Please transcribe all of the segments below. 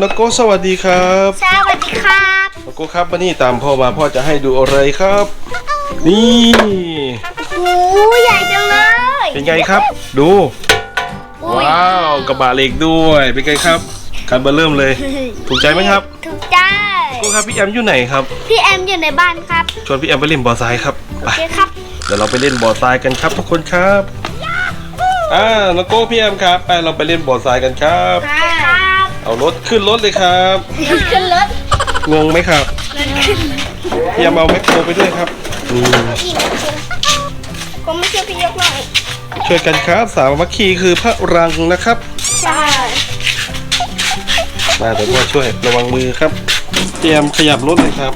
นกโก้สวัสดีครับสวัสดีครับนกโก้ครับวันนี้ตามพ่อมาพ่อจะให้ดูอะไรครับ นี่โอ้ใหญ่จังเลย เป็นไงครับ ดูอุ๊ยว้าวกระบะเหล็กด้วยเป็นไงครับการเบอร์เริ่มเลย ถูกใจไหมครับถูกใจนกโก้ครับพี่แอมอยู่ไหนครับพี่แอมอยู่ในบ้านครับชวนพี่แอมไปเล่นบอลทรายครับไปโอเคครับเดี๋ยวเราไปเล่นบอลทรายกันครับทุกคนครับอ่านกโก้พี่แอมครับ ไปเราไปเล่นบอลทรายกันครับครับ เอารถขึ้นรถเลยครับ ขึ้นรถงงไหมครับพี่แอมเอาแมคโครไปด้วยครับนี่อีกผมไม่ช่วยพี่ยกหน่อยช่วยกันครับสามัคคีคือพระรังนะครับใช่มาเดี๋ยวพ่อช่วยระวังมือครับ เตรียมขยับรถเลยครับ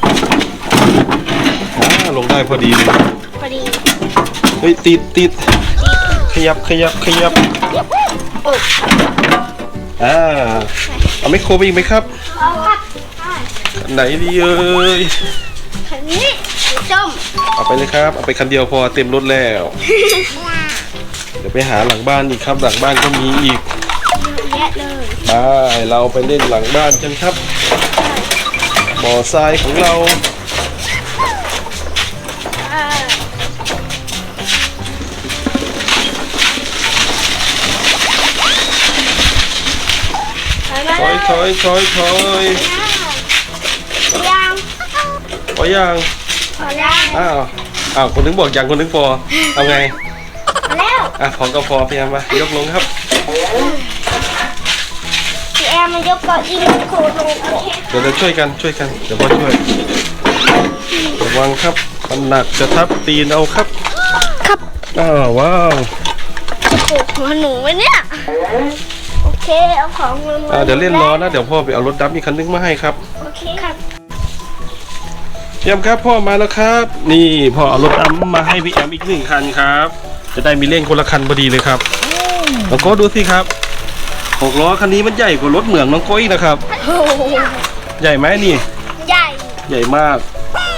อ่าลงได้พอดีเลยพอดีเฮ้ยติดติดขยับขยับขยับโอ้อ่า เอาแมคโครไปอีกไหมครับเอาครับอันไหนดีเอ้ยคันนี้สีส้มเอาไปเลยครับ เอาไปคันเดียวพอเต็มรถแล้ว เดี๋ยวไปหาหลังบ้านอีกครับ หลังบ้านก็มีอีกเยอะแยะเลยไปเราไปเล่นหลังบ้านกันครับบ่อทรายของเราอ่า ถอยถอยถอยถอยยังพอยังพอแล้วอ้าวอ้าวคนนึงบอกยังคนนึงพอเอาไงพอแล้วอะพอก็พอพยายามมายกลงครับพี่แอมมันยกเก้าอี้โคลงโอเคเดี๋ยวเราช่วยกันช่วยกันเดี๋ยวพ่อช่วยระวังครับมันหนักจะทับตีนเอาครับครับอ้าวว้าวโอ้โหหัวหนูวะเนี่ยโอ เคเอาของมือมือ่าเดี๋ยวเล่นรอนะเดี๋ยวพ่อไปเอารถดับอีกคันนึงมาให้ครับโอเคครับเยี่ยมครับพ่อมาแล้วครับ นี่พ่อเอารถดับมาให้พี่แอมอีกหนึ่งคันครับ จะได้มีเล่นคนละคันพอดีเลยครับน้องโก้ดูสิครับหกล้อคันนี้มันใหญ่กว่ารถเหมืองน้องโก้อีกนะครับโอ้โหใหญ่ไหมนี่ ใหญ่ ใหญ่มาก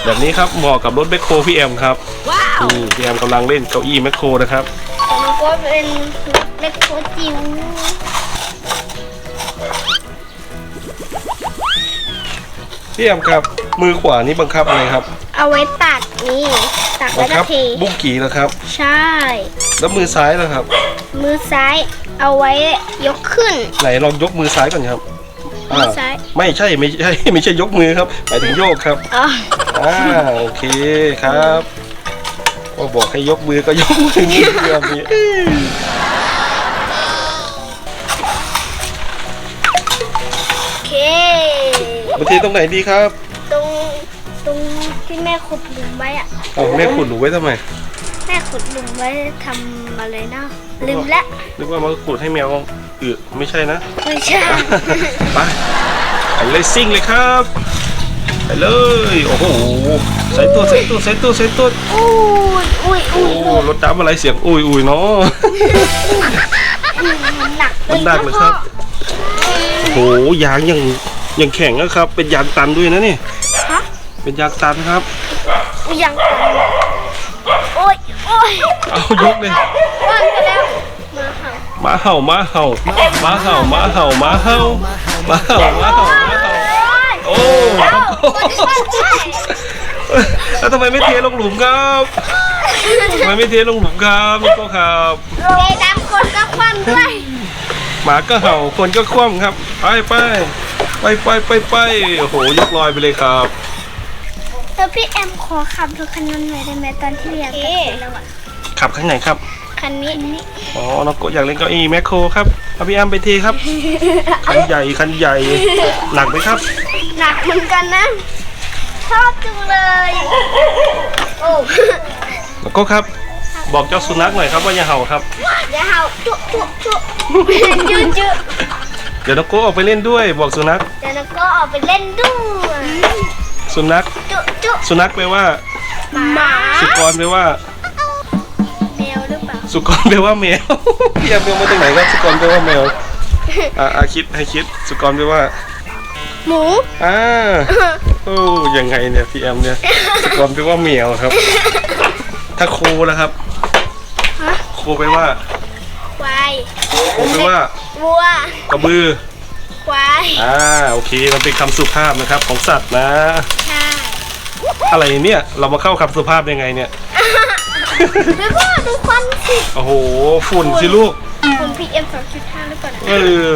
แบบนี้ครับเหมาะกับรถแมคโครพี่แอมครับว้าวนี่พี่แอมกำลังเล่นเก้าอี้แมคโครนะครับมันก็เป็นเล็กโคจิ๋ว พี่แอมครับ มือขวานี่บังคับอะไรครับเอาไว้ตักนี่ ตักบัแล้วงก็คับเทบุ้งกี่นะครับ ใช่ แล้วมือซ้ายนะครับ มือซ้ายเอาไว้ยกขึ้น ไหนลองยกมือซ้ายก่อนครับมือซ้าย ไม่ใช่ไม่ใช่ไม่ใช่ยกมือครับหมายถึงโยกครับ อ๋ออ่าโอเคครับก็บอกให้ยกมือก็ยกมือนี่แบบนี้ บางทีตรงไหนดีครับตรงตรงที่แม่ขุดหลุมไว้อะเอาแม่ขุดหนูไว้ทำไมแม่ขุดหลุมไว้ทำอะไรนะลืมละนึกว่ามาขุดให้แมวอึไม่ใช่นะไม่ใช่ไปไปเลยซิ่งเลยครับไปเลยโอ้โหใส่ตัวใส่ตัวใส่ตัวใส่ตัวอุ้ยอุ้ยโอ้อุ้ยรถดำอะไรเสียงอุ้ยอุ้ยเนาะมันหนักมันหนักเลยครับโอ้โหยางยัง ยังแข็งนะครับ เป็นยางตันด้วยนะนี่ฮะเป็นยางตันครับอุ้ยยังตันโอ้ยโอ้ยเอายกเลยว่างไปแล้วมาเห่าหมาเห่าหมาเห่าหมาเห่าหมาเห่าหมาเห่าหมาเห่าหมาเห่าหมาเห่าโอ้แล้วทำไมไม่เทลงหลุมครับทำไมไม่เทลงหลุมครับพี่โก้ครับเทดำคนก็คว่ำด้วยหมาก็เห่าคนก็คว่ำครับ ไปไป ไปไปไปไปโอ้โหยกลอยไปเลยครับ แล้วพี่แอมขอขับรถคันนั้นหน่อยได้ไหมตอนที่อยากจะเสร็จแล้วอะขับข้างไหนครับ คันนี้อ๋อน้องโกะอยากเล่นเก้าอี้แมคโครครับเอาพี่แอมไปทีครับ คันใหญ่คันใหญ่หนักไหมครับ หนักเหมือนกันนะ ชอบจังเลย โอ้น้องโกะครับ บอกเจ้าสุนัขหน่อยครับว่าอย่าเห่าครับ อย่าเห่าจุ๊จุ๊จุ๊จุ๊จุ๊ เดี๋ยวน้องโกะออกไปเล่นด้วย บอกสุนัข เดี๋ยวเราก็ออกไปเล่นด้วยสุนัข จุ๊จุ๊สุนัขแปลว่า หมาสุกรแปลว่า แมวหรือเปล่าสุกรแปลว่าแมว พี่แอมเอามาจากไหนครับสุกรแปลว่าแมว อ่าอ่าคิดให้คิด สุกรแปลว่า หมูอ่าโอ้ยังไงเนี่ยพี่แอมเนี่ยสุกรแปลว่าแมวครับ ถ้าโคแล้วครับฮะโคแปลว่าควายโคแปลว่า วัว กระบือ ควายอ่า โอเค มันเป็นคำสุภาพนะครับของสัตว์นะ ใช่อะไรเนี่ย เรามาเข้าคำสุภาพยังไงเนี่ยแล้วก็ดูควันสิโอ้โห ฝุ่นสิลูกคุณ PM 2.5หรือเปล่านะเออ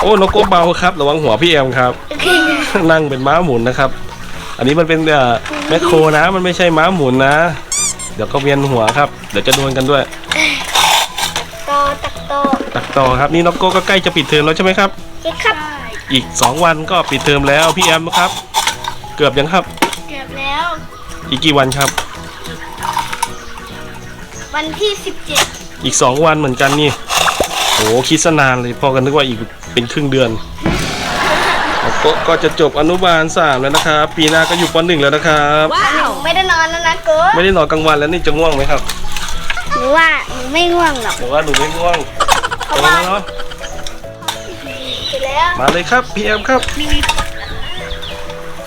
โอ้นกโกเบาครับ ระวังหัวพี่แอมครับนั่งเป็นม้าหมุนนะครับ อันนี้มันเป็นเอ่อแมคโครนะ มันไม่ใช่ม้าหมุนนะ เดี๋ยวก็เวียนหัวครับ เดี๋ยวจะโดนกันด้วยโตตักโตตักต่อครับนี่นกโกก็ใกล้จะปิดเทอมแล้วใช่ไหมครับเจ๊ครับอีก 2 วันก็ปิดเทอมแล้วพี่แอมครับ เกือบยังครับ เกือบแล้ว อีกกี่วันครับ วันที่ 17 อีก 2 วันเหมือนกันนี่โอ้คิดซะนานเลยพอกันนึกว่าอีกเป็นครึ่งเดือนก็ก็จะจบอนุบาลสามแล้วนะครับ ปีหน้าก็อยู่ปหนึ่งแล้วนะครับหนูไม่ได้นอนแล้วนะโก้ไม่ได้นอนกลางวันแล้วนี่จะง่วงไหมครับหนูว่าหนูไม่ง่วงหรอกบอกว่าหนูไม่ง่วงโตแล้ว เนาะเสร็จแล้วมาเลยครับพี่แอมครับ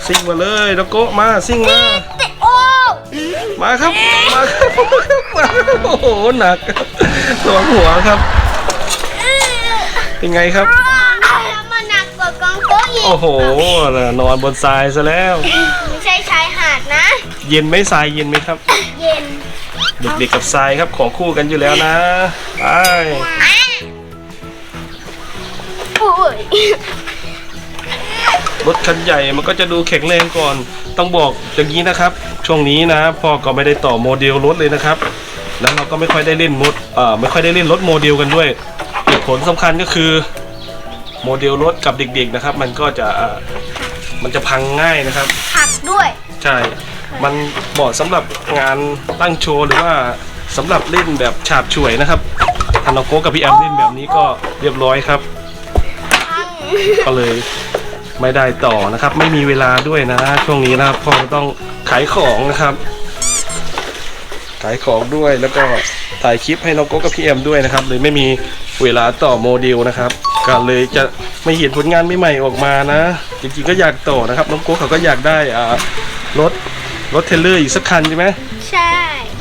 ซิ่งมาเลยแล้วโกะมาซิ่งมา เตะโอ้มาครับมาครับมาโอ้โหหนักตัวหัวครับ เป็นไงครับแล้วมันหนักกว่ากองโต๊ะอีกโอ้โหนอนบนทรายซะแล้ว ไม่ใช่ชายหาดนะ เย็นไหมทรายเย็นไหมครับ เย็น เด็กๆกับทรายครับของคู่กันอยู่แล้วนะไปโอ้ยรถคันใหญ่มันก็จะดูแข็งแรงก่อน ต้องบอกอย่างนี้นะครับ ช่วงนี้นะพ่อก็ไม่ได้ต่อโมเดลรถเลยนะครับ แล้วเราก็ไม่ค่อยได้เล่นมดเอ่อไม่ค่อยได้เล่นรถโมเดลกันด้วยเหตุผลสำคัญก็คือ โมเดลรถกับเด็กๆนะครับ มันก็จะเอ่อมันจะพังง่ายนะครับหักด้วย ใช่ มันเหมาะสำหรับงานตั้งโชว์หรือว่าสำหรับเล่นแบบฉาบฉวยนะครับทานโกกับพี่แอมเล่นแบบนี้ก็เรียบร้อยครับ ก็เลยไม่ได้ต่อนะครับ ไม่มีเวลาด้วยนะ ช่วงนี้นะครับพ่อต้องขายของนะครับ ขายของด้วยแล้วก็ถ่ายคลิปให้น้องโก้กับพี่แอมด้วยนะครับเลยไม่มีเวลาต่อโมเดลนะครับก็เลยจะไม่เห็นผลงานใหม่ๆออกมานะ จริงๆก็อยากต่อนะครับน้องโก้เขาก็อยากได้อ่ารถ รถเทรลเลอร์อีกสักคันใช่ไหมใช่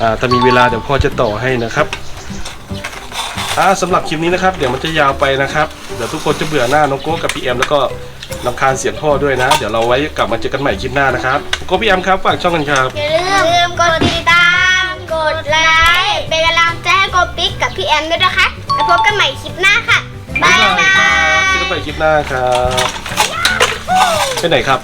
อ่าถ้ามีเวลาเดี๋ยวพ่อจะต่อให้นะครับอ่าสำหรับคลิปนี้นะครับ เดี๋ยวมันจะยาวไปนะครับ เดี๋ยวทุกคนจะเบื่อหน้าน้องโก้กับพี่แอมแล้วก็ลำคาญเสียงพ่อด้วยนะ เดี๋ยวเราไว้กลับมาเจอกันใหม่คลิปหน้านะครับโก้พี่แอมครับฝากช่องกันครับ อย่าลืมกดติดตาม กดไลค์ เป็นกำลังใจให้โกปิ๊กกับพี่แอมด้วยนะคะ แล้วพบกันใหม่คลิปหน้าค่ะ บ๊ายบาเจอกันใหม่คลิปหน้าครับ ไปไหนครับ